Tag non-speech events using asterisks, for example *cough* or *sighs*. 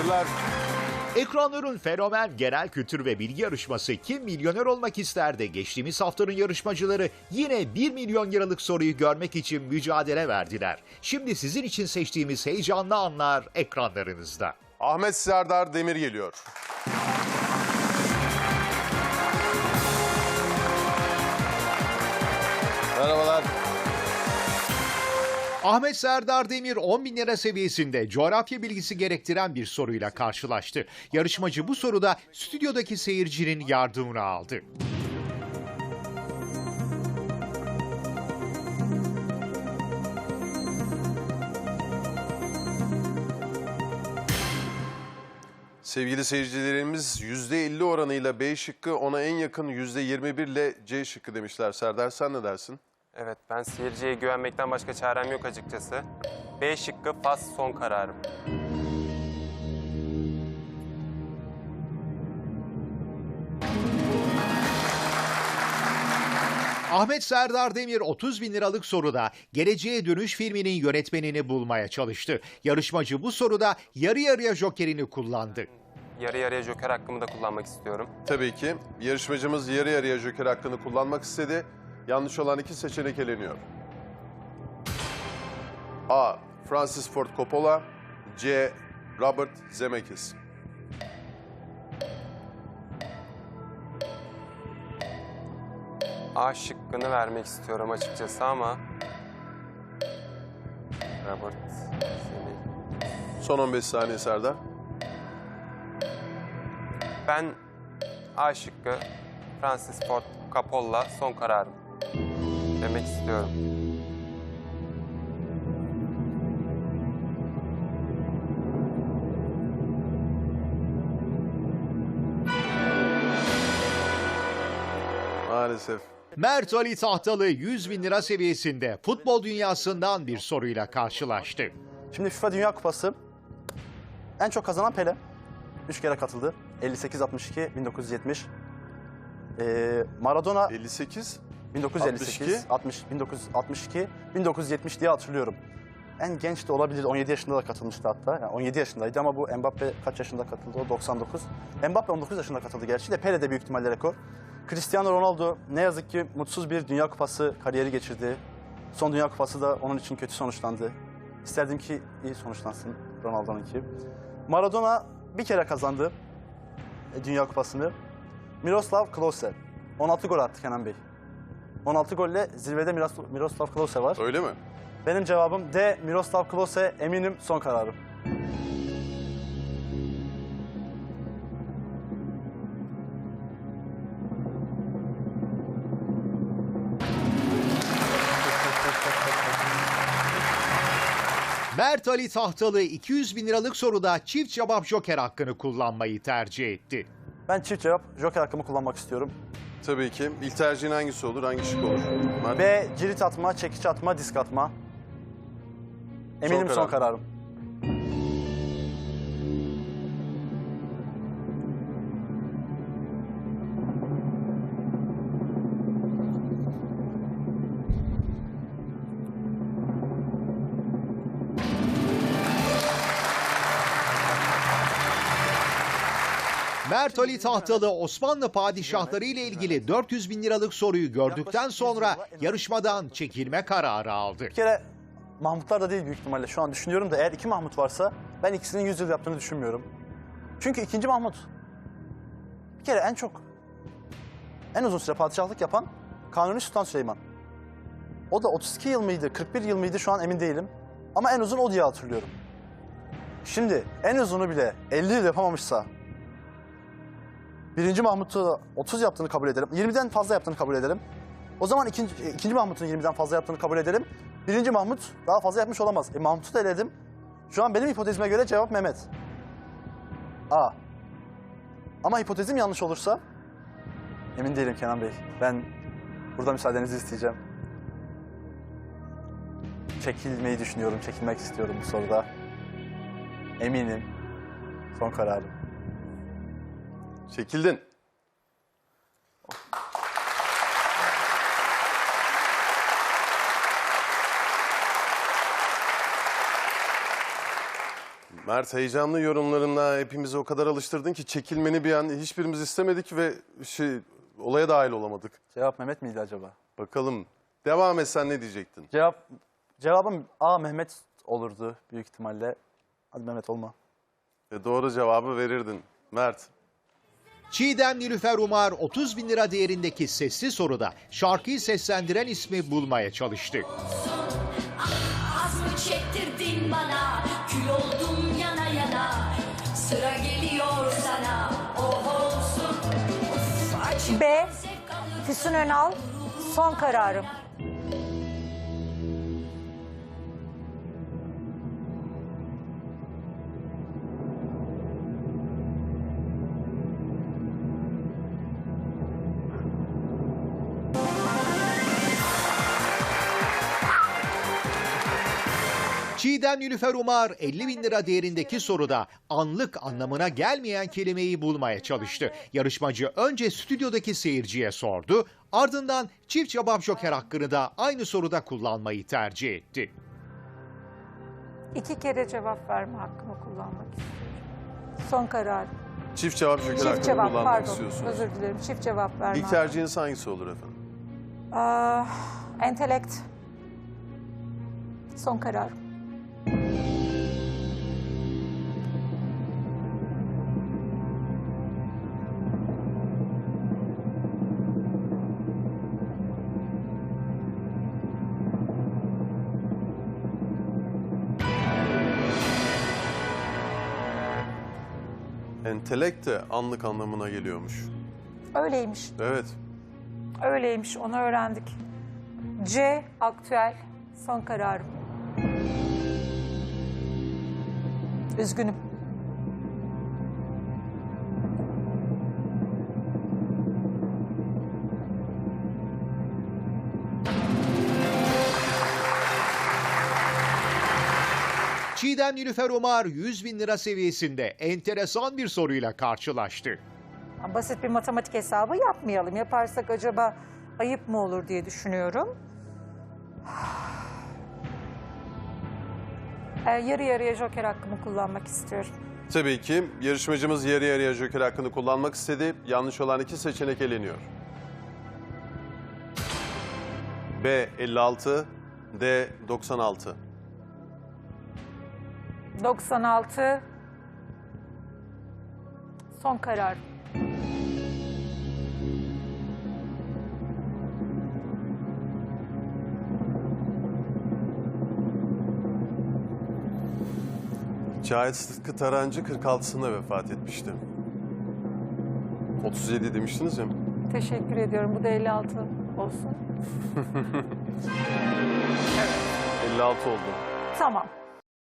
Teşekkürler. Ekranların fenomen genel kültür ve bilgi yarışması Kim Milyoner Olmak isterdi? Geçtiğimiz haftanın yarışmacıları yine 1 milyon liralık soruyu görmek için mücadele verdiler. Şimdi sizin için seçtiğimiz heyecanlı anlar ekranlarınızda. Ahmet Serdar Demir geliyor. Merhabalar. Ahmet Serdar Demir 10 bin lira seviyesinde coğrafya bilgisi gerektiren bir soruyla karşılaştı. Yarışmacı bu soruda stüdyodaki seyircinin yardımını aldı. Sevgili seyircilerimiz %50 oranıyla B şıkkı ona en yakın %21 ile C şıkkı demişler. Serdar sen ne dersin? Evet, ben seyirciye güvenmekten başka çarem yok açıkçası. B şıkkı Fas son kararım. Ahmet Serdar Demir 30 bin liralık soruda Geleceğe Dönüş filminin yönetmenini bulmaya çalıştı. Yarışmacı bu soruda yarı yarıya jokerini kullandı. Yarı yarıya joker hakkımı da kullanmak istiyorum. Tabii ki yarışmacımız yarı yarıya joker hakkını kullanmak istedi. Yanlış olan iki seçenek eleniyor. A. Francis Ford Coppola C. Robert Zemeckis A şıkkını vermek istiyorum açıkçası ama... Robert, seni... Son 15 saniye Serdar. Ben A şıkkı Francis Ford Coppola son kararım demek istiyorum. Maalesef. Mert Ali Tahtalı 100 bin lira seviyesinde futbol dünyasından bir soruyla karşılaştı. Şimdi FIFA Dünya Kupası en çok kazanan Pele. Üç kere katıldı. 58-62, 1970. Ee, Maradona 58. 1958, 60, 1962, 1970 diye hatırlıyorum. En genç de olabilir. 17 yaşında da katılmıştı hatta. Yani 17 yaşındaydı ama bu Mbappe kaç yaşında katıldı? O 99. Mbappe 19 yaşında katıldı gerçi de Pele de büyük ihtimalle rekor. Cristiano Ronaldo ne yazık ki mutsuz bir Dünya Kupası kariyeri geçirdi. Son Dünya Kupası da onun için kötü sonuçlandı. İsterdim ki iyi sonuçlansın Ronaldo'nunki. Maradona bir kere kazandı e, Dünya Kupası'nı. Miroslav Klose. 16 gol attı Kenan Bey. 16 golle zirvede Miros- Miroslav Klose var. Öyle mi? Benim cevabım D. Miroslav Klose eminim son kararım. Mert Ali Tahtalı 200 bin liralık soruda çift cevap joker hakkını kullanmayı tercih etti. Ben çift cevap Joker hakkımı kullanmak istiyorum. Tabii ki. İlk tercihin hangisi olur? Hangi şık olur? Mert? B. Cirit atma, çekiç atma, disk atma. Eminim Son son, karar. kararım. Mert Ali Tahtalı Osmanlı padişahları ile ilgili 400 bin liralık soruyu gördükten sonra yarışmadan çekilme kararı aldı. Bir kere Mahmutlar da değil büyük ihtimalle. Şu an düşünüyorum da eğer iki Mahmut varsa ben ikisinin 100 yıl yaptığını düşünmüyorum. Çünkü ikinci Mahmut bir kere en çok en uzun süre padişahlık yapan Kanuni Sultan Süleyman. O da 32 yıl mıydı, 41 yıl mıydı şu an emin değilim. Ama en uzun o diye hatırlıyorum. Şimdi en uzunu bile 50 yıl yapamamışsa birinci Mahmut'u da 30 yaptığını kabul edelim. 20'den fazla yaptığını kabul edelim. O zaman ikinci, ikinci Mahmut'un 20'den fazla yaptığını kabul edelim. Birinci Mahmut daha fazla yapmış olamaz. E, Mahmut'u da eledim. Şu an benim hipotezime göre cevap Mehmet. A. Ama hipotezim yanlış olursa emin değilim Kenan Bey. Ben burada müsaadenizi isteyeceğim. Çekilmeyi düşünüyorum, çekilmek istiyorum bu soruda. Eminim. Son kararım. Çekildin. Mert heyecanlı yorumlarınla hepimizi o kadar alıştırdın ki çekilmeni bir an hiçbirimiz istemedik ve şey olaya dahil olamadık. Cevap Mehmet miydi acaba? Bakalım devam etsen ne diyecektin? Cevap cevabım A Mehmet olurdu büyük ihtimalle. Hadi Mehmet olma. E, doğru cevabı verirdin. Mert. Çiğdem Nilüfer Umar 30 bin lira değerindeki sesli soruda şarkıyı seslendiren ismi bulmaya çalıştı. Az mı çektirdin bana Kül oldum yana yana Sıra geliyor sana Oh olsun Of, B. Füsun Önal, son kararım. Çiğdem Nilüfer Umar 50 bin lira değerindeki soruda anlık anlamına gelmeyen kelimeyi bulmaya çalıştı. Yarışmacı önce stüdyodaki seyirciye sordu, ardından çift cevap joker hakkını da aynı soruda kullanmayı tercih etti. İki kere cevap verme hakkımı kullanmak istiyorum. Son kararım. Çift cevap joker Çift hakkını cevap, kullanmak pardon. istiyorsunuz. Özür dilerim. Çift cevap verme. İlk tercihiniz hangisi olur efendim? Aa, entelekt. Son kararım. Entelekt de anlık anlamına geliyormuş. Öyleymiş. Evet. Öyleymiş. Onu öğrendik. C. Aktüel. Son kararım. Üzgünüm. Çiğdem Nilüfer Umar 100 bin lira seviyesinde enteresan bir soruyla karşılaştı. Basit bir matematik hesabı yapmayalım. Yaparsak acaba ayıp mı olur diye düşünüyorum. *sighs* Ee, yarı yarıya joker hakkımı kullanmak istiyorum. Tabii ki yarışmacımız yarı yarıya joker hakkını kullanmak istedi. Yanlış olan iki seçenek eleniyor. B 56, D 96. 96 son karar. Cahit Sıtkı Tarancı 46'sında vefat etmişti. 37 demiştiniz ya. Teşekkür ediyorum. Bu da 56 olsun. *laughs* 56 oldu. Tamam.